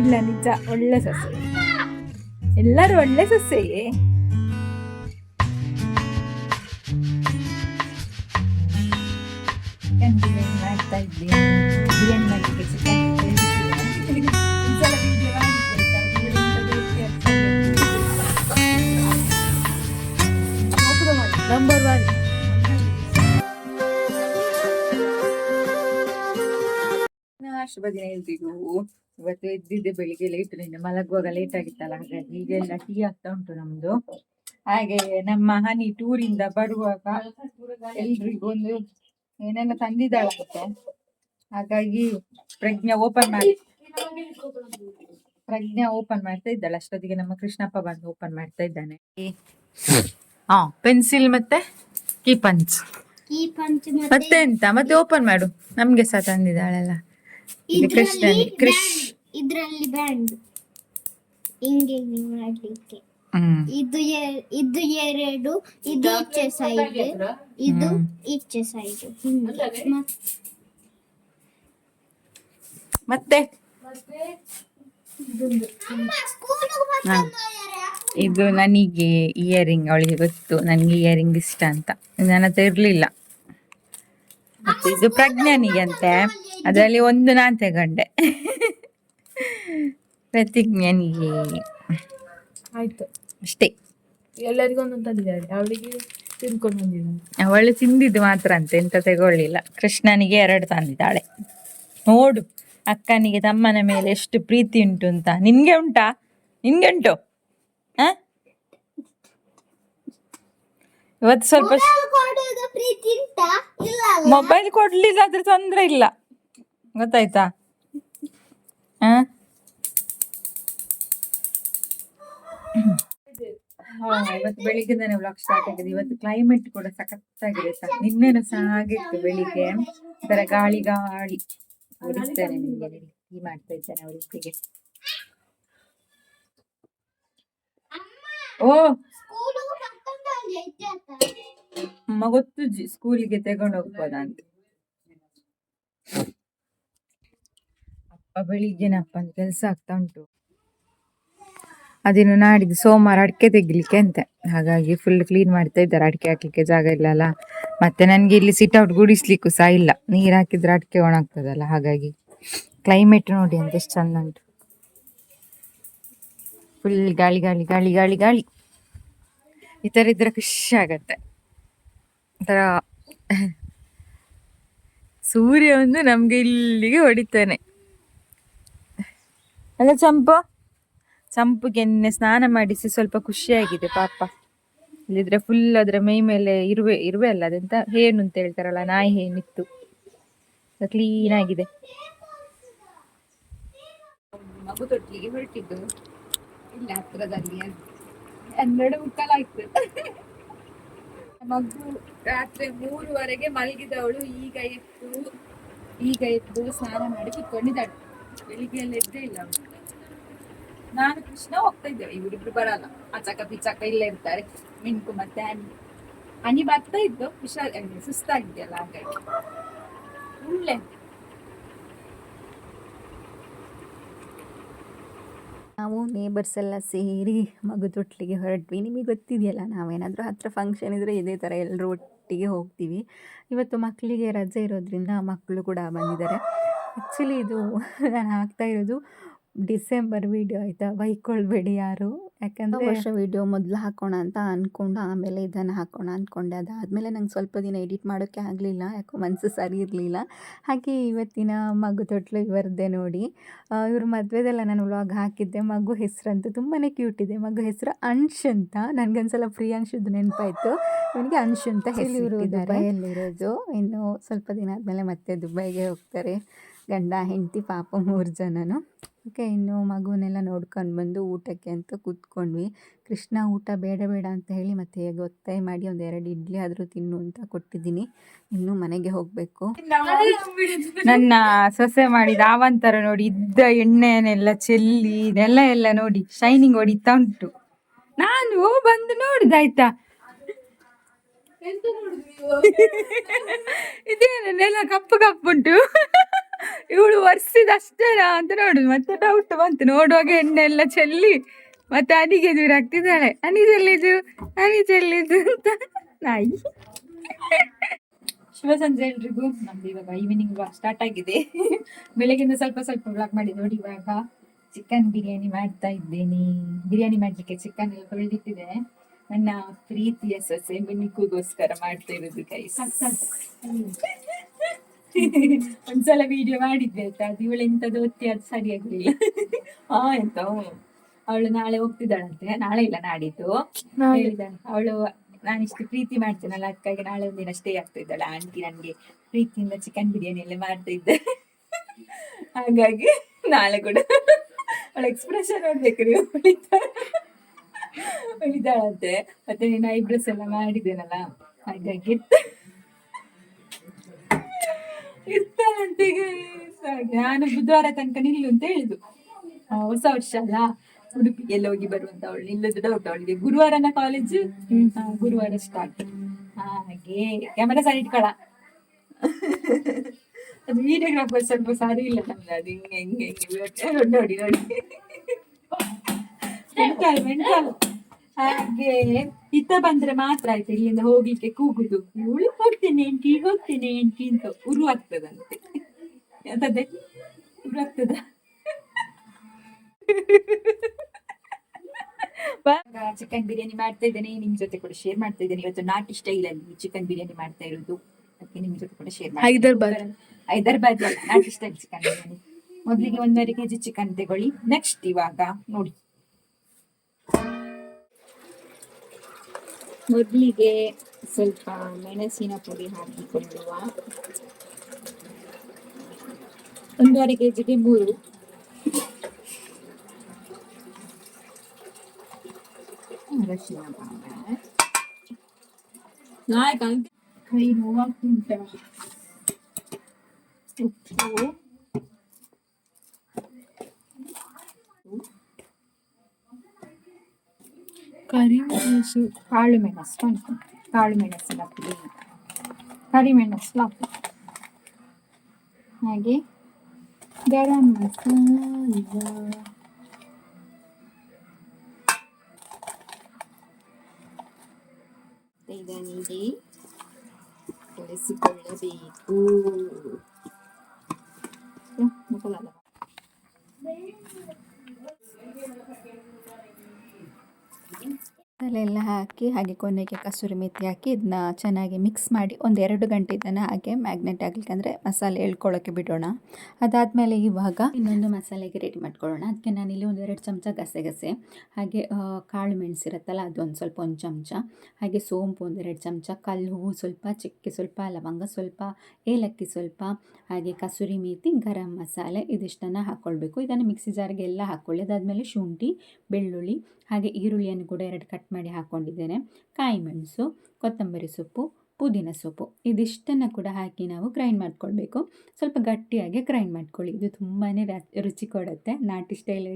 ಇಲ್ಲ, ನಿಜ. ಒಳ್ಳೆ ಸೊಸೆ. ಎಲ್ಲರೂ ಒಳ್ಳೆ ಸಸ್ಯೆಯೇ ಚಿಕನ್ ಇದ್ದೀನಿ ಬಿರಿಯಾನಿ ಮಾಡಲಿಕ್ಕೆ ಚಿಕನ್? ನಂಬರ್ ಒನ್ ಶುಭ ದಿನ ಎಲ್ರಿಗೂ ಇವತ್ತು ಎದ್ದಿದ್ದೆ ಬೆಳಿಗ್ಗೆ ಲೇಟ್ ನಿನ್ನೆ ಮಲಗುವಾಗ ಲೇಟ್ ಆಗಿತ್ತಲ್ಲ ಹಾಗಾಗಿ ಈಗೆಲ್ಲ ಟೀ ಆಗ್ತಾ ಉಂಟು ನಮ್ದು. ಹಾಗೆ ನಮ್ಮ ಹನಿ ಟೂರಿಂದ ಬರುವಾಗ ಎಲ್ರಿಗೊಂದು ಏನೆಲ್ಲ ತಂದಿದ್ದಾಳಂತೆ ಹಾಗಾಗಿ ಪ್ರಜ್ಞಾ ಓಪನ್ ಮಾಡಿ ಪ್ರಜ್ಞಾ ಓಪನ್ ಮಾಡ್ತಾ ಇದ್ದಾಳೆ. ಅಷ್ಟೊತ್ತಿಗೆ ನಮ್ಮ ಕೃಷ್ಣಪ್ಪ ಬಂದು ಓಪನ್ ಮಾಡ್ತಾ ಇದ್ದಾನೆ. ಹಾ ಪೆನ್ಸಿಲ್ ಮತ್ತೆ ಕೀಪಂಚ್ ಮತ್ತೆ ಎಂತ? ಮತ್ತೆ ಓಪನ್ ಮಾಡು. ನಮ್ಗೆ ಸಹ ತಂದಿದ್ದಾಳಲ್ಲ. ಕೃಷ್ಣನ್ ಕೃಷ್ ಇದರಲ್ಲಿ ಬ್ಯಾಂಡ್ ಹಿಂಗೆ ಮಾಡ್ಲಿಕ್ಕೆ. ಹ್ಮ್. ಇದು ಇದು ಎರಡು ಇದು ಈಚೆ ಸೈಡ್ ಇದು ಇಚ್ಛೆ ಈಚೆ ಸೈಡ್ ಮತ್ತೆ? ಹಾ. ಇದು ನನಗೆ ಇಯರಿಂಗ್ ಅವಳಿಗೆ ಗೊತ್ತು. ನನಗೆ ಇಯರಿಂಗ್ ಇಷ್ಟ ಅಂತ. ನನ್ನ ಹತ್ರ ಇರ್ಲಿಲ್ಲ. ಇದು ಪ್ರಜ್ಞಾನಿಗೆ ಅಂತೆ. ಅದರಲ್ಲಿ ಒಂದು ನಾನು ತಗೊಂಡೆ. ಪ್ರತಿಜ್ಞನಿಗೆ. ಆಯ್ತು. ಅಷ್ಟೇ. ಎಲ್ಲರಿಗೂ ಒಂದೊಂದು ತಂದಿದ್ದಾರೆ ಅವಳಿಗೆ ತಿನ್ಕೊಂಡು ಬಂದಿದ್ದಾನೆ ಅವಳು ತಿಂದಿದ್ದು ಮಾತ್ರ ಅಂತ ಎಂತ ತಗೊಳ್ಳಿಲ್ಲ. ಕೃಷ್ಣನಿಗೆ ಎರಡು ತಂದಿದ್ದಾಳೆ. ನೋಡು ಅಕ್ಕನಿಗೆ ತಮ್ಮನ ಮೇಲೆ ಎಷ್ಟು ಪ್ರೀತಿ ಉಂಟು ಅಂತ. ನಿನ್ಗೆ ಉಂಟಾ? ನಿನ್ಗೆ ಉಂಟು ಆ? ಇವತ್ತು ಸ್ವಲ್ಪ? ಮೊಬೈಲ್ ಕೊಡ್ಲಿಲ್ಲ ಆದ್ರೆ ತೊಂದ್ರೆ ಇಲ್ಲ. ಗೊತ್ತಾಯ್ತಾ? ಹಾ, ಇವತ್ತು ಬೆಳಿಗ್ಗೆನೇ ವ್ಲಾಗ್ ಸ್ಟಾರ್ಟ್ ಆಗಿದೆ ಇವತ್ತು ಕ್ಲೈಮೇಟ್ ಕೂಡ ಸಖತ್ತಾಗಿದೆ ನಿನ್ನೆನೂ ಸಹ ಆಗಿತ್ತು ಬೆಳಿಗ್ಗೆ. ಒಂಥರ ಗಾಳಿ ಗಾಳಿ. ಓಡಿಸ್ತೇನೆ ನಿಮ್ಗೆ ಈ ಮಾಡ್ತಾ ಇದ್ದೇನೆ ಅವರಿಗೆ ಓ! ಮಗೊತ್ತು ಸ್ಕೂಲಿಗೆ ತಗೊಂಡು ಹೋಗ್ಬೋದಾ ಅಂತ. ಅಪ್ಪ ಬೆಳಿಗ್ಗೆನೆ ಅಪ್ಪನ ಕೆಲಸ ಆಗ್ತಾ ಉಂಟು. ಅದೇನು ನಾಡಿದ್ದು ಸೋಮವಾರ ಅಡಿಕೆ ತೆಗಿಲಿಕ್ಕೆ ಅಂತ. ಹಾಗಾಗಿ ಫುಲ್ ಕ್ಲೀನ್ ಮಾಡ್ತಾ ಇದ್ದಾರೆ. ಅಡಿಕೆ ಹಾಕ್ಲಿಕ್ಕೆ ಜಾಗ ಇಲ್ಲ ಅಲ್ಲ ಮತ್ತೆ ನನಗೆ ಇಲ್ಲಿ ಸಿಟ್ ಔಟ್ ಗುಡಿಸ್ಲಿಕ್ಕೂ ಸಹ ಇಲ್ಲ. ನೀರು ಹಾಕಿದ್ರೆ ಅಡಿಕೆ ಒಣಗ್ತದಲ್ಲ ಹಾಗಾಗಿ ಕ್ಲೈಮೇಟ್ ನೋಡಿ ಅಂತ ಎಷ್ಟು ಚಂದ ಉಂಟು. ಫುಲ್ ಗಾಳಿ ಗಾಳಿ ಗಾಳಿ ಗಾಳಿ ಗಾಳಿ. ಈ ಥರ ಇದ್ರೆ ಖುಷಿ ಆಗತ್ತೆ. ಒಂಥರ ಸೂರ್ಯ ಒಂದು ನಮ್ಗೆ ಇಲ್ಲಿಗೆ ಹೊಡಿತಾನೆ. ಅಲ್ಲ ಚಂಪು? ಚಂಪುಗೆ ನಿನ್ನೆ ಸ್ನಾನ ಮಾಡಿಸಿ ಸ್ವಲ್ಪ ಖುಷಿಯಾಗಿದೆ ಪಾಪ. ಇಲ್ಲಿದ್ರೆ ಫುಲ್ ಅದರ ಮೈ ಮೇಲೆ ಇರುವೆ ಇರುವೆ ಅಲ್ಲ ಅದೆಂತ? ಹೇನು ಅಂತ ಹೇಳ್ತಾರಲ್ಲ, ನಾಯಿ ಹೇನಿತ್ತು. ಕ್ಲೀನ್ ಆಗಿದೆ. ಮಗು ತೊಟ್ಟಿಗೆ ಹೊರಟಿದ್ದು. ಹತ್ರದಲ್ಲಿ ಹನ್ನೆರಡು ಮಗು ರಾತ್ರಿ ಮೂರುವರೆಗೆ ಮಲಗಿದವಳು. ಈಗ ಎದ್ದು ಈಗ ಎದ್ದು ಸ್ನಾನ ಮಾಡಿ ಕುತ್ಕೊಂಡಿದ್ದಾಳೆ. ಬೆಳಿಗ್ಗೆ ಎಲ್ಲ ಎದ್ದೇ ಇಲ್ಲ ನಾನು ಕೃಷ್ಣ ಹೋಗ್ತಾ ಇದ್ದೇವೆ, ಇವರಿಬ್ರು ಬರಲ್ಲ. ಅಚಕ ಪಿಚಕ ಇಲ್ಲೇ ಇರ್ತಾರೆ. ಮಿಂಕು ಮತ್ತೆ ಹನಿ. ಹನಿ ಬರ್ತಾ ಇದ್ದು ಹುಷಾರ್ ಸುಸ್ತಾಗಿದೆಯಲ್ಲ ಹಾಗಾಗಿ. ಒಳ್ಳೆ. ನಾವು ನೇಬರ್ಸ್ ಎಲ್ಲ ಸೇರಿ ಮಗು ತೊಟ್ಲಿಗೆ ಹೊರಟ್ವಿ. ನಿಮಗೆ ಗೊತ್ತಿದೆಯಲ್ಲ, ನಾವೇನಾದರೂ ಹತ್ರ ಫಂಕ್ಷನ್ ಇದ್ದರೆ ಇದೇ ಥರ ಎಲ್ಲರೂ ಒಟ್ಟಿಗೆ ಹೋಗ್ತೀವಿ. ಇವತ್ತು ಮಕ್ಕಳಿಗೆ ರಜೆ ಇರೋದ್ರಿಂದ ಮಕ್ಕಳು ಕೂಡ ಬಂದಿದ್ದಾರೆ. ಆ್ಯಕ್ಚುಲಿ ಇದು ನಾನು ಹಾಕ್ತಾ ಇರೋದು ಡಿಸೆಂಬರ್ ವೀಡಿಯೋ ಆಯಿತಾ? ಬೈಕೊಳ್ಬೇಡಿ ಯಾರು. ಯಾಕಂದರೆ ವರ್ಷ ವೀಡಿಯೋ ಮೊದಲು ಹಾಕೋಣ ಅಂತ ಅಂದ್ಕೊಂಡು ಆಮೇಲೆ ಇದನ್ನು ಹಾಕೋಣ ಅಂದ್ಕೊಂಡೆ ಅದಾದಮೇಲೆ ನಂಗೆ ಸ್ವಲ್ಪ ದಿನ ಎಡಿಟ್ ಮಾಡೋಕ್ಕೆ ಆಗಲಿಲ್ಲ ಯಾಕೋ ಮನಸ್ಸು ಸರಿ ಇರಲಿಲ್ಲ. ಹಾಗೆ ಇವತ್ತಿನ ಮಗು ತೊಟ್ಲು ಇವರದ್ದೇ ನೋಡಿ. ಇವ್ರ ಮದುವೆದೆಲ್ಲ ನಾನು ವ್ಲಾಗ್ ಹಾಕಿದ್ದೆ. ಮಗು ಹೆಸರಂತೂ ತುಂಬಾ ಕ್ಯೂಟ್ ಇದೆ. ಮಗು ಹೆಸರು ಅಂಶ್ ಅಂತ. ಫ್ರೀ ಪ್ರಿಯಾಂಶದ್ದು ನೆನಪಾಯಿತು. ಇವನಿಗೆ ಅಂಶ್ ಅಂತ ಹೆಸರು ದುಬೈಯಲ್ಲಿರೋದು. ಇನ್ನು ಸ್ವಲ್ಪ ದಿನ ಆದಮೇಲೆ ಮತ್ತೆ ದುಬೈಗೆ ಹೋಗ್ತಾರೆ. ಗಂಡ ಹೆಂಡತಿ ಪಾಪ ಮೂರು ಜನನು. ಓಕೆ ಇನ್ನು ಮಗುವನ್ನೆಲ್ಲ ನೋಡ್ಕೊಂಡು ಬಂದು ಊಟಕ್ಕೆ ಅಂತ ಕೂತ್ಕೊಂಡ್ವಿ. ಕೃಷ್ಣ ಊಟ ಬೇಡ ಬೇಡ ಅಂತ ಹೇಳಿ ಮತ್ತೆ ಹೇಗೆ ಒತ್ತಾಯ ಮಾಡಿ ಒಂದು ಎರಡು ಇಡ್ಲಿ ಆದರೂ ತಿನ್ನು ಅಂತ ಕೊಟ್ಟಿದ್ದೀನಿ. ಇನ್ನು ಮನೆಗೆ ಹೋಗಬೇಕು. ನನ್ನ ಸೊಸೆ ಮಾಡಿದ ಆವಂತರ ನೋಡಿ ಇದ್ದ ಎಣ್ಣೆನೆಲ್ಲ ಚೆಲ್ಲಿ ನೆಲ ಎಲ್ಲ ನೋಡಿ ಶೈನಿಂಗ್ ಹೊಡಿತಾ ಉಂಟು. ನಾನು ಬಂದು ನೋಡಿದಾಯ್ತಾ ಇದೇನು ನೆಲ ಕಪ್ಪು ಕಪ್ಪುಂಟು? ಇವಳು ಒರ್ಸಿದ ಅಷ್ಟೇನಾ ಅಂತ ನೋಡುದು. ಮತ್ತೆ ಡೌಟ್ ಬಂತು. ನೋಡುವಾಗ ಎಣ್ಣೆ ಎಲ್ಲ ಚೆಲ್ಲಿ ಮತ್ತೆ ಅನಿಗೆ ದೂರ ಆಗ್ತಿದ್ದಾಳೆ ಅನಿ ಅನಿಜಲ್ಲಿದ್ದು ಅನಿ ಅಂತ. ನಾಯಿ. ಶುಭ ಸಂಜೆ ಎಲ್ರಿಗೂ ನಮ್ದು ಇವಾಗ ಈವ್ನಿಂಗ್ ಸ್ಟಾರ್ಟ್ ಆಗಿದೆ. ಬೆಳಗ್ಗೆಯಿಂದ ಸ್ವಲ್ಪ ಸ್ವಲ್ಪ ಬ್ಲಾಕ್ ಮಾಡಿ ನೋಡಿ ಇವಾಗ ಚಿಕನ್ ಬಿರಿಯಾನಿ ಮಾಡ್ತಾ ಇದ್ದೇನೆ. ಬಿರಿಯಾನಿ ಮಾಡ್ಲಿಕ್ಕೆ ಚಿಕನ್ ಎಲ್ಲ ತೊಳೆದಿಟ್ಟಿದೆ ನನ್ನ ಪ್ರೀತಿಯ ಸೊಸೆ ಮಿನಿಕುಗೋಸ್ಕರ ಮಾಡ್ತಾ ಇರೋದು ಕೈ ಒಂದ್ಸಲ ವಿಡಿಯೋ ಮಾಡಿದ್ವಿ ಆಯ್ತಾ? ಅದು ಇವಳು ಎಂತದ್ದು ಒತ್ತಿ ಅದು ಸರಿಯಾಗ್ಲಿಲ್ಲ ಹಾ ಎಂತ? ಅವಳು ನಾಳೆ ಹೋಗ್ತಿದ್ದಾಳಂತೆ. ನಾಳೆ ಇಲ್ಲ ನಾಡಿದ್ದು. ಅವಳು ಅವಳು ಇಷ್ಟು ಪ್ರೀತಿ ಮಾಡ್ತೇನಲ್ಲ ಅದಕ್ಕಾಗಿ ನಾಳೆ ಒಂದಿನ ಸ್ಟೇ ಆಗ್ತಾ ಇದ್ದಾಳೆ ಆಂಟಿ ನನ್ಗೆ ಪ್ರೀತಿಯಿಂದ ಚಿಕನ್ ಬಿರಿಯಾನಿ ಎಲ್ಲ ಮಾಡ್ತಾ ಇದ್ದೆ. ಹಾಗಾಗಿ ನಾಳೆ ಕೂಡ ಅವಳ ಎಕ್ಸ್ಪ್ರೆಷನ್ ನೋಡ್ಬೇಕು ನೀವು ಉಳಿತಾಳಂತೆ ಮತ್ತೆ ನೀನು ಐಬ್ರೋಸ್ ಎಲ್ಲ ಮಾಡಿದ್ದೇನಲ್ಲ? ಹಾಗಾಗಿ guys. ನಾನು ಬುಧವಾರ ತನಕ ನಿಲ್ಲು ಅಂತ ಹೇಳಿದ್ದು. ಆ, ಹೊಸ ವರ್ಷ ಅಲ್ಲ. ಉಡುಪಿಗೆಲ್ಲ ಹೋಗಿ ಬರುವಂತ ಅವಳು ನಿಲ್ಲದು ಡೌಟ್ ಅವಳಿಗೆ. ಗುರುವಾರನ ಕಾಲೇಜ್ ಗುರುವಾರ ಸ್ಟಾರ್ಟ್ ಹಾಗೆ ಕ್ಯಾಮರಾ ಸರಿ ಇಟ್ಕೊಳ. ಅದು ವಿಡಿಯೋಗ್ರಾಫರ್ ಸ್ವಲ್ಪ ಸಾರಿ ಇಲ್ಲ ನಮ್ದು ಅದು ಹಿಂಗೆ ಹಿಂಗೆ ಹಿಂಗೆ. ನೋಡಿ ನೋಡಿ ಮೆಂಟಲ್ ಮೆಂಟಲ್ ಹಾಗೆ. ಇತ್ತ ಬಂದ್ರೆ ಮಾತ್ರ ಆಯ್ತು ಇಲ್ಲಿಂದ ಹೋಗ್ಲಿಕ್ಕೆ ಕೂಗುದು. ಇವಳು ಹೋಗ್ತೇನೆ ಎಂಟಿ ಹೋಗ್ತೇನೆ ಎಂಟಿ ಅಂತ ಉರು ಆಗ್ತದಂತೆ ಅದೇ ಉರು ಆಗ್ತದ ಚಿಕನ್ ಬಿರಿಯಾನಿ ಮಾಡ್ತಾ ಇದ್ದೇನೆ ನಿಮ್ ಜೊತೆ ಕೂಡ ಶೇರ್ ಮಾಡ್ತಾ ಇದ್ದೇನೆ. ಇವತ್ತು ನಾಟಿ ಸ್ಟೈಲ್ ಅಲ್ಲಿ ಚಿಕನ್ ಬಿರಿಯಾನಿ ಮಾಡ್ತಾ ಇರೋದು. ಅದಕ್ಕೆ ನಿಮ್ ಜೊತೆ ಕೂಡ ಶೇರ್ ಹೈದರಾಬಾದ್. ಹೈದರಾಬಾದ್ ಅಲ್ಲ ನಾಟಿ ಸ್ಟೈಲ್ ಚಿಕನ್ ಬಿರಿಯಾನಿ. ಮೊದಲಿಗೆ ಒಂದೂವರೆ ಕೆಜಿ ಚಿಕನ್ ತಗೊಳ್ಳಿ. ನೆಕ್ಸ್ಟ್ ಇವಾಗ ನೋಡಿ. ಮೊದಲಿಗೆ ಸ್ವಲ್ಪ ಮೆಣಸಿನ ಪುಡಿ ಹಾಕಿಕೊಳ್ಳುವ ಒಂದೂವರೆ ಕೆಜಿಗೆ ಮೂರು ಅರಶಿನ powder. ನಾಯಕ ಕೈ ನೋವಾಗ್ತುಂಟ ಉಪ್ಪು ಕರಿಮೆಣಸು ಕಾಳು ಮೆಣಸು ಕಾಣ್ತು ಕಾಳು ಮೆಣಸಿನ ಪುಡಿ ಕರಿಮೆಣಸು ಹಾಕು ಹಾಗೆ ಗರಂ ಮಸಾಲ ಇದನಿಗೆ ಮುಖದಲ್ಲ. ಎಲ್ಲ ಹಾಕಿ, ಹಾಗೆ ಕೊನೆಗೆ ಕಸೂರಿ ಮೆಥಿ ಹಾಕಿ ಇದನ್ನ ಚೆನ್ನಾಗಿ ಮಿಕ್ಸ್ ಮಾಡಿ ಒಂದು ಎರಡು ಗಂಟೆ ಇದನ್ನು ಹಾಗೆ ಮ್ಯಾಗ್ನೆಟ್ ಆಗಲಿಕ್ಕೆ ಅಂದರೆ ಮಸಾಲೆ ಎಳ್ಕೊಳ್ಳೋಕ್ಕೆ ಬಿಡೋಣ. ಅದಾದಮೇಲೆ ಇವಾಗ ಇನ್ನೊಂದು ಮಸಾಲೆಗೆ ರೆಡಿ ಮಾಡ್ಕೊಳ್ಳೋಣ. ಅದಕ್ಕೆ ನಾನಿಲ್ಲಿ ಒಂದು ಎರಡು ಚಮಚ ಗಸೆಗಸೆ ಹಾಗೆ ಕಾಳು ಮೆಣಸಿರುತ್ತಲ್ಲ ಅದೊಂದು ಸ್ವಲ್ಪ ಒಂದು ಚಮಚ, ಹಾಗೆ ಸೋಂಪು ಒಂದೆರಡು ಚಮಚ, ಕಲ್ಲು ಹೂವು ಸ್ವಲ್ಪ, ಚಿಕ್ಕೆ ಸ್ವಲ್ಪ, ಲವಂಗ ಸ್ವಲ್ಪ, ಏಲಕ್ಕಿ ಸ್ವಲ್ಪ, ಹಾಗೆ ಕಸೂರಿ ಮೇಥಿ ಗರಂ ಮಸಾಲೆ, ಇದಿಷ್ಟನ್ನು ಹಾಕ್ಕೊಳ್ಬೇಕು. ಇದನ್ನು ಮಿಕ್ಸಿ ಜಾರ್ಗೆ ಎಲ್ಲ ಹಾಕ್ಕೊಳ್ಳಿ. ಅದಾದಮೇಲೆ ಶುಂಠಿ, ಬೆಳ್ಳುಳ್ಳಿ ಹಾಗೆ ಈರುಳ್ಳಿಯನ್ನು ಕೂಡ ಎರಡು ಕಟ್ ಮಾಡಿ ಹಾಕ್ಕೊಂಡಿದ್ದೇನೆ ಕಾಯಿ ಮೆಣಸು ಕೊತ್ತಂಬರಿ ಸೊಪ್ಪು ಪುದೀನ ಸೊಪ್ಪು. ಇದಿಷ್ಟನ್ನು ಕೂಡ ಹಾಕಿ ನಾವು ಗ್ರೈಂಡ್ ಮಾಡ್ಕೊಳ್ಬೇಕು. ಸ್ವಲ್ಪ ಗಟ್ಟಿಯಾಗಿ ಗ್ರೈಂಡ್ ಮಾಡ್ಕೊಳ್ಳಿ. ಇದು ತುಂಬಾ ರುಚಿ ಕೊಡುತ್ತೆ. ನಾಟಿ ಸ್ಟೈಲ್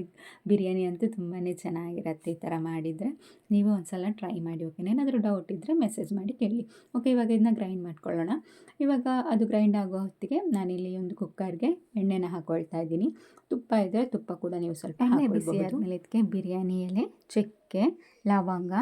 ಬಿರಿಯಾನಿ ಅಂತೂ ತುಂಬಾ ಚೆನ್ನಾಗಿರುತ್ತೆ ಈ ಥರ ಮಾಡಿದರೆ. ನೀವು ಒಂದ್ಸಲ ಟ್ರೈ ಮಾಡಿ ಓಕೆ ಏನಾದರೂ ಡೌಟ್ ಇದ್ದರೆ ಮೆಸೇಜ್ ಮಾಡಿ ಕೇಳಿ. ಓಕೆ ಇವಾಗ ಇದನ್ನ ಗ್ರೈಂಡ್ ಮಾಡ್ಕೊಳ್ಳೋಣ. ಇವಾಗ ಅದು ಗ್ರೈಂಡ್ ಆಗೋ ಹೊತ್ತಿಗೆ ನಾನಿಲ್ಲಿ ಒಂದು ಕುಕ್ಕರ್ಗೆ ಎಣ್ಣೆನ ಹಾಕೊಳ್ತಾ ಇದ್ದೀನಿ. ತುಪ್ಪ ಇದ್ದರೆ ತುಪ್ಪ ಕೂಡ ನೀವು ಸ್ವಲ್ಪ ಎಣ್ಣೆ ಬಿಸಿ ಆದಮೇಲೆ ಇದಕ್ಕೆ ಬಿರಿಯಾನಿ ಎಲೆ ಚಕ್ಕೆ ಲವಂಗ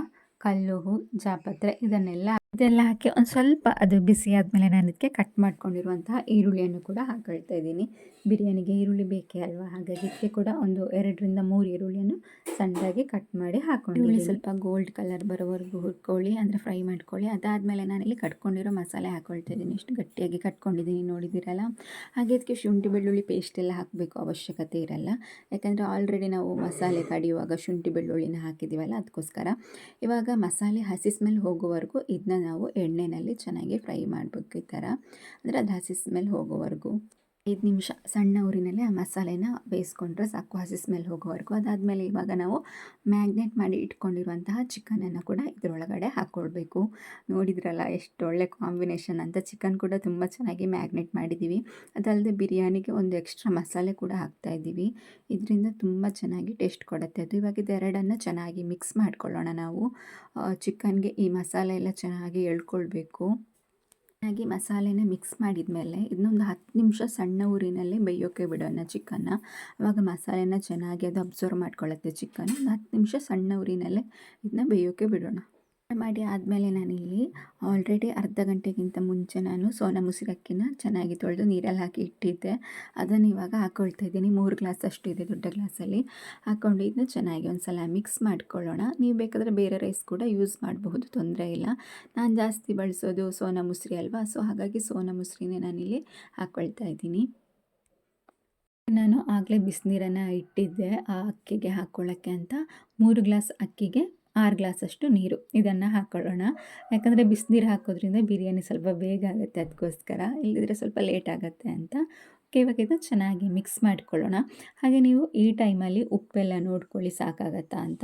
ಕಲ್ಲುಹು ಜಾಪತ್ರೆ ಇದನ್ನೆಲ್ಲ ಇದೆಲ್ಲ ಹಾಕಿ ಒಂದು ಸ್ವಲ್ಪ ಅದು ಬಿಸಿ ಆದಮೇಲೆ ನಾನು ಇದಕ್ಕೆ ಕಟ್ ಮಾಡ್ಕೊಂಡಿರುವಂತಹ ಈರುಳ್ಳಿಯನ್ನು ಕೂಡ ಹಾಕೊಳ್ತಾ ಇದ್ದೀನಿ. ಬಿರಿಯಾನಿಗೆ ಈರುಳ್ಳಿ ಬೇಕೇ ಅಲ್ವಾ? ಹಾಗಾಗಿ ಇದಕ್ಕೆ ಕೂಡ ಒಂದು ಎರಡರಿಂದ ಮೂರು ಈರುಳ್ಳಿಯನ್ನು ಸಣ್ಣದಾಗಿ ಕಟ್ ಮಾಡಿ ಹಾಕೊಂಡು ಸ್ವಲ್ಪ ಗೋಲ್ಡ್ ಕಲರ್ ಬರೋವರೆಗೂ ಹುರ್ಕೊಳ್ಳಿ, ಅಂದರೆ ಫ್ರೈ ಮಾಡ್ಕೊಳ್ಳಿ. ಅದಾದಮೇಲೆ ನಾನಿಲ್ಲಿ ಕಟ್ಕೊಂಡಿರೋ ಮಸಾಲೆ ಹಾಕೊಳ್ತಾ ಇದ್ದೀನಿ. ಇಷ್ಟು ಗಟ್ಟಿಯಾಗಿ ಕಟ್ಕೊಂಡಿದ್ದೀನಿ, ನೋಡಿದ್ದೀರಲ್ಲ? ಹಾಗೆ ಇದಕ್ಕೆ ಶುಂಠಿ ಬೆಳ್ಳುಳ್ಳಿ ಪೇಸ್ಟ್ ಎಲ್ಲ ಹಾಕಬೇಕು, ಅವಶ್ಯಕತೆ ಇರಲ್ಲ. ಯಾಕಂದರೆ ಆಲ್ರೆಡಿ ನಾವು ಮಸಾಲೆ ಕಡಿಯುವಾಗ ಶುಂಠಿ ಬೆಳ್ಳುಳ್ಳಿನ ಹಾಕಿದ್ದೀವಲ್ಲ, ಅದಕ್ಕೋಸ್ಕರ. ಇವಾಗ ಮಸಾಲೆ ಹಸಿ ಸ್ಮೆಲ್ ಹೋಗುವವರೆಗೂ ಇದನ್ನ ನಾವು ಎಣ್ಣೆಯಲ್ಲಿ ಚೆನ್ನಾಗಿ ಫ್ರೈ ಮಾಡಬೇಕು ಈ ಥರ. ಅಂದರೆ ಅದು ಹಸಿ ಸ್ಮೆಲ್ ಹೋಗೋವರೆಗೂ. ಐದು ನಿಮಿಷ ಸಣ್ಣ ಊರಿನಲ್ಲಿ ಆ ಮಸಾಲೆನ ಬೇಯಿಸ್ಕೊಂಡ್ರೆ ಸಾಕು, ಹಸಿ ಸ್ಮೆಲ್ ಹೋಗೋವರೆಗೂ. ಅದಾದಮೇಲೆ ಇವಾಗ ನಾವು ಮ್ಯಾಗ್ನೆಟ್ ಮಾಡಿ ಇಟ್ಕೊಂಡಿರುವಂತಹ ಚಿಕನನ್ನು ಕೂಡ ಇದರೊಳಗಡೆ ಹಾಕ್ಕೊಳ್ಬೇಕು ನೋಡಿದ್ರಲ್ಲ ಎಷ್ಟು ಒಳ್ಳೆ ಕಾಂಬಿನೇಷನ್ ಅಂತ. ಚಿಕನ್ ಕೂಡ ತುಂಬ ಚೆನ್ನಾಗಿ ಮ್ಯಾಗ್ನೆಟ್ ಮಾಡಿದ್ದೀವಿ. ಅದಲ್ಲದೆ ಬಿರಿಯಾನಿಗೆ ಒಂದು ಎಕ್ಸ್ಟ್ರಾ ಮಸಾಲೆ ಕೂಡ ಹಾಕ್ತಾ ಇದ್ದೀವಿ. ಇದರಿಂದ ತುಂಬ ಚೆನ್ನಾಗಿ ಟೇಸ್ಟ್ ಕೊಡುತ್ತೆ. ಅದು ಇವಾಗ ಇದೆರಡನ್ನು ಚೆನ್ನಾಗಿ ಮಿಕ್ಸ್ ಮಾಡ್ಕೊಳ್ಳೋಣ ನಾವು. ಚಿಕನ್ಗೆ ಈ ಮಸಾಲೆ ಎಲ್ಲ ಚೆನ್ನಾಗಿ ಎಳ್ಕೊಳ್ಬೇಕು. ಹಾಗೆ ಮಸಾಲೆನ ಮಿಕ್ಸ್ ಮಾಡಿದ್ಮೇಲೆ ಇದನ್ನೊಂದು ಹತ್ತು ನಿಮಿಷ ಸಣ್ಣ ಊರಿನಲ್ಲಿ ಬೇಯೋಕೆ ಬಿಡೋಣ ಚಿಕನ್ನ. ಆವಾಗ ಮಸಾಲೆನ ಚೆನ್ನಾಗಿ ಅದು ಅಬ್ಸರ್ವ್ ಮಾಡ್ಕೊಳ್ಳುತ್ತೆ ಚಿಕನ್ ಒಂದು ಹತ್ತು ನಿಮಿಷ ಸಣ್ಣ ಊರಿನಲ್ಲೇ ಇದನ್ನ ಬೇಯೋಕೆ ಬಿಡೋಣ. ಮಾಡಿ ಆದಮೇಲೆ ನಾನಿಲ್ಲಿ ಆಲ್ರೆಡಿ ಅರ್ಧ ಗಂಟೆಗಿಂತ ಮುಂಚೆ ನಾನು ಸೋನಾ ಮುಸುರಿ ಅಕ್ಕಿನ ಚೆನ್ನಾಗಿ ತೊಳೆದು ನೀರಲ್ಲಿ ಹಾಕಿ ಇಟ್ಟಿದ್ದೆ. ಅದನ್ನು ಇವಾಗ ಹಾಕ್ಕೊಳ್ತಾ ಇದ್ದೀನಿ. ಮೂರು ಗ್ಲಾಸ್ ಅಷ್ಟು ಇದೆ ದೊಡ್ಡ ಗ್ಲಾಸಲ್ಲಿ. ಹಾಕ್ಕೊಂಡು ಇದನ್ನ ಚೆನ್ನಾಗಿ ಒಂದು ಸಲ ಮಿಕ್ಸ್ ಮಾಡ್ಕೊಳ್ಳೋಣ. ನೀವು ಬೇಕಾದರೆ ಬೇರೆ ರೈಸ್ ಕೂಡ ಯೂಸ್ ಮಾಡಬಹುದು, ತೊಂದರೆ ಇಲ್ಲ. ನಾನು ಜಾಸ್ತಿ ಬಳಸೋದು ಸೋನಾ ಮುಸ್ರಿ ಅಲ್ವಾ? ಸೊ ಹಾಗಾಗಿ ಸೋನಾ ಮುಸ್ರಿನೇ ನಾನಿಲ್ಲಿ ಹಾಕ್ಕೊಳ್ತಾ ಇದ್ದೀನಿ. ನಾನು ಆಗಲೇ ಬಿಸಿನೀರನ್ನು ಇಟ್ಟಿದ್ದೆ ಆ ಅಕ್ಕಿಗೆ ಹಾಕ್ಕೊಳ್ಳೋಕ್ಕೆ ಅಂತ. ಮೂರು ಗ್ಲಾಸ್ ಅಕ್ಕಿಗೆ ಆರು ಗ್ಲಾಸಷ್ಟು ನೀರು. ಇದನ್ನು ಹಾಕ್ಕೊಳ್ಳೋಣ ಯಾಕಂದರೆ ಬಿಸಿನೀರು ಹಾಕೋದ್ರಿಂದ ಬಿರಿಯಾನಿ ಸ್ವಲ್ಪ ಬೇಗ ಆಗುತ್ತೆ. ಅದಕ್ಕೋಸ್ಕರ ಇಲ್ಲದಿದ್ರೆ ಸ್ವಲ್ಪ ಲೇಟ್ ಆಗುತ್ತೆ ಅಂತ ಇವಾಗ ಇದು ಚೆನ್ನಾಗಿ ಮಿಕ್ಸ್ ಮಾಡ್ಕೊಳ್ಳೋಣ. ಹಾಗೆ ನೀವು ಈ ಟೈಮಲ್ಲಿ ಉಪ್ಪೆಲ್ಲ ನೋಡ್ಕೊಳ್ಳಿ ಸಾಕಾಗತ್ತಾ ಅಂತ.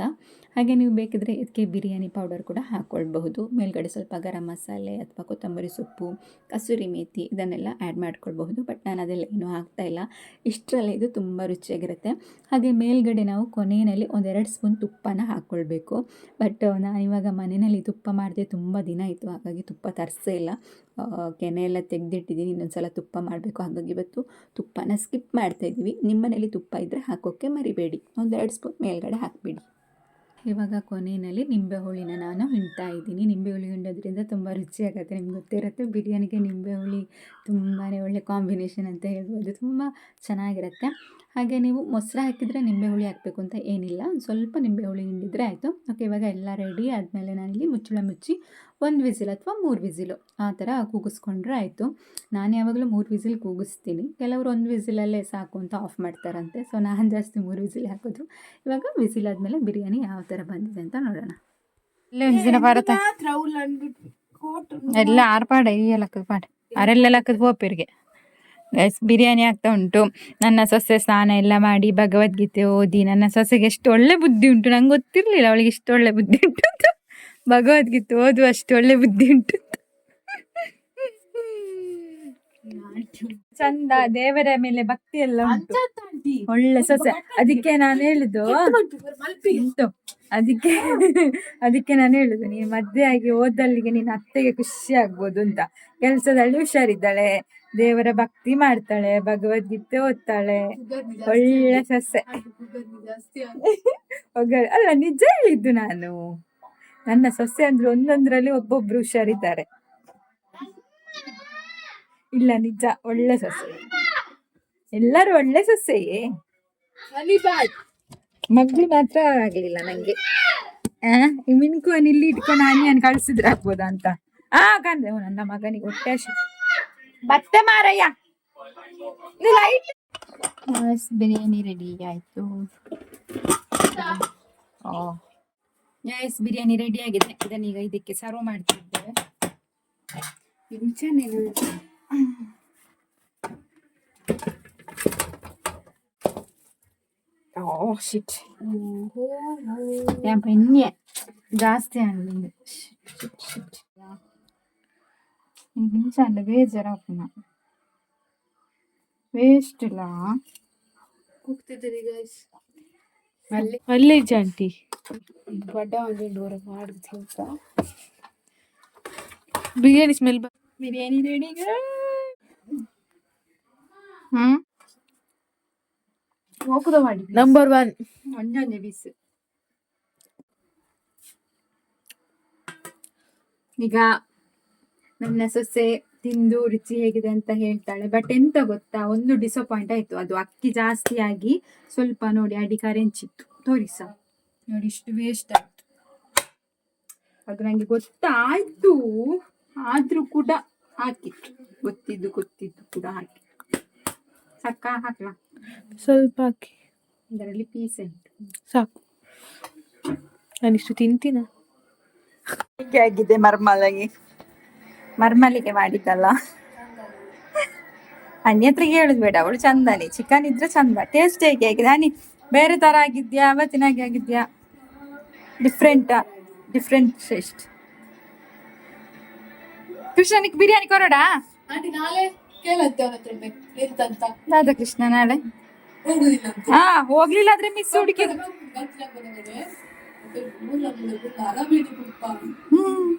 ಹಾಗೆ ನೀವು ಬೇಕಿದ್ರೆ ಇದಕ್ಕೆ ಬಿರಿಯಾನಿ ಪೌಡರ್ ಕೂಡ ಹಾಕ್ಕೊಳ್ಬಹುದು ಮೇಲ್ಗಡೆ ಸ್ವಲ್ಪ ಗರಂ ಮಸಾಲೆ ಅಥವಾ ಕೊತ್ತಂಬರಿ ಸೊಪ್ಪು, ಕಸೂರಿ ಮೇಥಿ ಇದನ್ನೆಲ್ಲ ಆ್ಯಡ್ ಮಾಡ್ಕೊಳ್ಬಹುದು. ಬಟ್ ನಾನು ಅದೆಲ್ಲ ಏನೂ ಹಾಕ್ತಾ ಇಲ್ಲ. ಇಷ್ಟರಲ್ಲೇ ಇದು ತುಂಬ ರುಚಿಯಾಗಿರುತ್ತೆ. ಹಾಗೆ ಮೇಲ್ಗಡೆ ನಾವು ಕೊನೆಯಲ್ಲಿ ಒಂದೆರಡು ಸ್ಪೂನ್ ತುಪ್ಪನ ಹಾಕ್ಕೊಳ್ಬೇಕು ಬಟ್ ನಾನು ಇವಾಗ ಮನೆಯಲ್ಲಿ ತುಪ್ಪ ಮಾಡಿದೆ ತುಂಬ ದಿನ ಇತ್ತು ಹಾಗಾಗಿ ತುಪ್ಪ ತರಿಸೇ ಇಲ್ಲ. ಕೆನೆ ಎಲ್ಲ ತೆಗೆದಿಟ್ಟಿದ್ದೀನಿ ಇನ್ನೊಂದು ಸಲ ತುಪ್ಪ ಮಾಡಬೇಕು. ಹಾಗಾಗಿ ಇವತ್ತು ತುಪ್ಪನ ಸ್ಕಿಪ್ ಮಾಡ್ತಾ ಇದ್ದೀವಿ. ನಿಮ್ಮ ಮನೇಲಿ ತುಪ್ಪ ಇದ್ದರೆ ಹಾಕೋಕ್ಕೆ ಮರಿಬೇಡಿ. ಒಂದೆರಡು ಸ್ಪೂನ್ ಮೇಲ್ಗಡೆ ಹಾಕಿಬಿಡಿ. ಇವಾಗ ಕೊನೆಯಲ್ಲಿ ನಿಂಬೆ ಹುಳಿನ ನಾನು ಹಿಂಡ್ತಾ ಇದ್ದೀನಿ. ನಿಂಬೆ ಹುಳಿ ಹಿಂಡೋದ್ರಿಂದ ತುಂಬ ರುಚಿಯಾಗುತ್ತೆ. ನಿಮ್ಗೆ ಗೊತ್ತಿರುತ್ತೆ, ಬಿರಿಯಾನಿಗೆ ನಿಂಬೆ ಹುಳಿ ತುಂಬಾ ಒಳ್ಳೆ ಕಾಂಬಿನೇಷನ್ ಅಂತ ಹೇಳ್ಬೋದು. ತುಂಬ ಚೆನ್ನಾಗಿರುತ್ತೆ. ಹಾಗೆ ನೀವು ಮೊಸರು ಹಾಕಿದರೆ ನಿಂಬೆ ಹುಳಿ ಹಾಕಬೇಕು ಅಂತ ಏನಿಲ್ಲ. ಒಂದ್ ಸ್ವಲ್ಪ ನಿಂಬೆ ಹುಳಿ ಹಿಂಡಿದ್ರೆ ಆಯಿತು. ಓಕೆ ಇವಾಗ ಎಲ್ಲ ರೆಡಿ ಆದಮೇಲೆ ನಾನಿಲ್ಲಿ ಮುಚ್ಚಳ ಮುಚ್ಚಿ ಒಂದು ವಿಸಿಲ್ ಅಥವಾ ಮೂರು ವಿಸಿಲು ಆ ಥರ ಕೂಗಿಸ್ಕೊಂಡ್ರೆ ಆಯಿತು. ನಾನು ಯಾವಾಗಲೂ ಮೂರು ವಿಸಿಲ್ ಕೂಗಿಸ್ತೀನಿ. ಕೆಲವರು ಒಂದು ವಿಸಿಲಲ್ಲೇ ಸಾಕು ಅಂತ ಆಫ್ ಮಾಡ್ತಾರಂತೆ. ಸೊ ನಾನು ಜಾಸ್ತಿ ಮೂರು ವಿಸಿಲ್ ಹಾಕೋದು. ಇವಾಗ ವಿಸಿಲ್ ಆದಮೇಲೆ ಬಿರಿಯಾನಿ ಯಾವ ಥರ ಬಂದಿದೆ ಅಂತ ನೋಡೋಣ. ಎಲ್ಲ ಆರ್ಪಾಡ ಈ ಎಲ್ಲ ಪಾಡ ಅರೆಲ್ಲ ಹಾಕೋದು ಹೋಪಿರ್ಗೆ ಬಿರಿಯಾನಿ ಆಗ್ತಾ ಉಂಟು. ನನ್ನ ಸೊಸೆ ಸ್ನಾನ ಎಲ್ಲ ಮಾಡಿ ಭಗವದ್ಗೀತೆ ಓದಿ ನನ್ನ ಸೊಸೆಗೆ ಎಷ್ಟು ಒಳ್ಳೆ ಬುದ್ಧಿ ಉಂಟು. ನಂಗೆ ಗೊತ್ತಿರಲಿಲ್ಲ ಅವಳಿಗೆ ಇಷ್ಟು ಒಳ್ಳೆ ಬುದ್ಧಿ ಉಂಟು ಭಗವದ್ಗೀತೆ ಓದುವ ಅಷ್ಟು ಒಳ್ಳೆ ಬುದ್ಧಿ ಉಂಟು. ಚಂದ ದೇವರ ಮೇಲೆ ಭಕ್ತಿ ಎಲ್ಲ ಉಂಟು. ಒಳ್ಳೆ ಸೊಸೆ. ಅದಕ್ಕೆ ನಾನು ಹೇಳಿದ್ದು ಉಂಟು ಅದಕ್ಕೆ ಅದಕ್ಕೆ ನಾನು ಹೇಳುದು ನೀನು ಮದ್ವೆ ಆಗಿ ಓದಲ್ಲಿಗೆ ನಿನ್ನ ಅತ್ತೆಗೆ ಖುಷಿ ಆಗ್ಬೋದು ಅಂತ. ಕೆಲಸದಲ್ಲಿ ಹುಷಾರಿದ್ದಾಳೆ ದೇವರ ಭಕ್ತಿ ಮಾಡ್ತಾಳೆ ಭಗವದ್ಗೀತೆ ಓದ್ತಾಳೆ. ಒಳ್ಳೆ ಸೊಸೆ. ಅಲ್ಲ ನಿಜ ಹೇಳಿದ್ದು ನಾನು. ನನ್ನ ಸೊಸೆ ಅಂದ್ರೆ ಒಂದೊಂದ್ರಲ್ಲಿ ಒಬ್ಬೊಬ್ರು ಹುಷಾರಿದ್ದಾರೆ. ಇಲ್ಲ ನಿಜ. ಒಳ್ಳೆ ಸೊಸೆ ಎಲ್ಲರೂ ಒಳ್ಳೆ ಸಸ್ಯೆಯೇ ಮಗ್ಳು ಮಾತ್ರ ಆಗ್ಲಿಲ್ಲ ನಂಗೆ. ಆ ಮಿನ್ಕು ಇಲ್ಲಿ ಇಟ್ಕೊಂಡು ಆನಿಯನ್ ಕಳ್ಸಿದ್ರೆ ಆಗ್ಬೋದಾ ಅಂತ. ಆ ಕಂದೆ ಓ, ನನ್ನ ಮಗನಿಗೆ ಹೊಟ್ಟೆ. ಬತ್ತೆ ಮಾರಯ್ಯ. ಲೈಟ್ ಬಿರಿಯಾನಿ ರೆಡಿ ಆಯ್ತು. ಎಸ್ ಬಿರಿಯಾನಿ ರೆಡಿ ಆಗಿದೆ. ಇದನ್ನೀಗ ಇದಕ್ಕೆ ಸರ್ವ್ ಮಾಡ್ತಿದ್ದೇವೆ ఓ షిట్ యాభై ఎన్ని ಜಾಸ್ತಿ ಆಗಲಿಲ್ಲ ನಿಮಿಷ ಅಲ್ಲ ಬೇಜಾರಾಗ್ತನ ವೇಸ್ಟ್ ಇಲ್ಲ ಹೋಗ್ತಿದ್ದೀರಿ ಗೈಸ್ ಅಲ್ಲಿ ಅಲ್ಲಿ ಜಂಟಿ ಬಡ್ಡ ಒಂದು ಡೋರ ಮಾಡಿದ biryani smell biryani ready hmm number one ಒಂದೊಂದೇ ಬೀಸ್ ಈಗ ನನ್ನ ಸೊಸೆ ತಿಂದು ರುಚಿ ಹೇಗಿದೆ ಅಂತ ಹೇಳ್ತಾಳೆ. ಬಟ್ ಎಂತ ಗೊತ್ತಾ? ಒಂದು ಡಿಸಪಾಯಿಂಟ್ ಆಯ್ತು. ಅದು ಅಕ್ಕಿ ಜಾಸ್ತಿ ಆಗಿ ಸ್ವಲ್ಪ ನೋಡಿ ಅಡಿ ಕರೆಂಚಿತ್ತು ತೋರಿಸ. ನೋಡಿ ಇಷ್ಟು ವೇಸ್ಟ್ ಆಯ್ತು. ಅದು ನಂಗೆ ಗೊತ್ತಾಯ್ತು. ಆದ್ರೂ ಕೂಡ ಹಾಕಿತ್ತು ಗೊತ್ತಿದ್ದು ಗೊತ್ತಿದ್ದು ಕೂಡ ಹಾಕಿ. ಸಕ್ಕ ಹಾಕ್ಲಾ? ಸ್ವಲ್ಪ ಹಾಕಿ. ಇದರಲ್ಲಿ ಪೀಸ್ ಉಂಟು. ಸಾಕು. ನಾನಿಷ್ಟು ತಿಂತೀನ? ಹೇಗೆ ಆಗಿದೆ ಮರ್ಮಲಗೆ? ಮರ್ಮಲಿಗೆ ಮಾಡಿದ್ದಲ್ಲ? ಅನ್ಯತ್ರ ಹೇಳುದು ಬೇಡ ಅವಳು ಚಂದನೆ. ಚಿಕನ್ ಇದ್ರೆ ಚಂದ. ಟೇಸ್ಟ್ ಹೇಗೆ ಆಗಿದೆ ಹನಿ ಬೇರೆ ತರ ಆಗಿದ್ಯಾ? ಅವತ್ತಿನ ಹಾಗೆ ಆಗಿದ್ಯಾ ಡಿಫ್ರೆಂಟ್ ಡಿಫ್ರೆಂಟ್ ಟೇಸ್ಟ್ ಕೃಷ್ಣನಿಗೆ ಬಿರಿಯಾನಿ ಕೊರೋಡ ರಾಧಾಕೃಷ್ಣ ನಾಳೆ ಹಾ ಹೋಗ್ಲಿಲ್ಲ ಆದ್ರೆ ಮಿಸ್ ಹುಡುಕಿ ಹ್ಮ್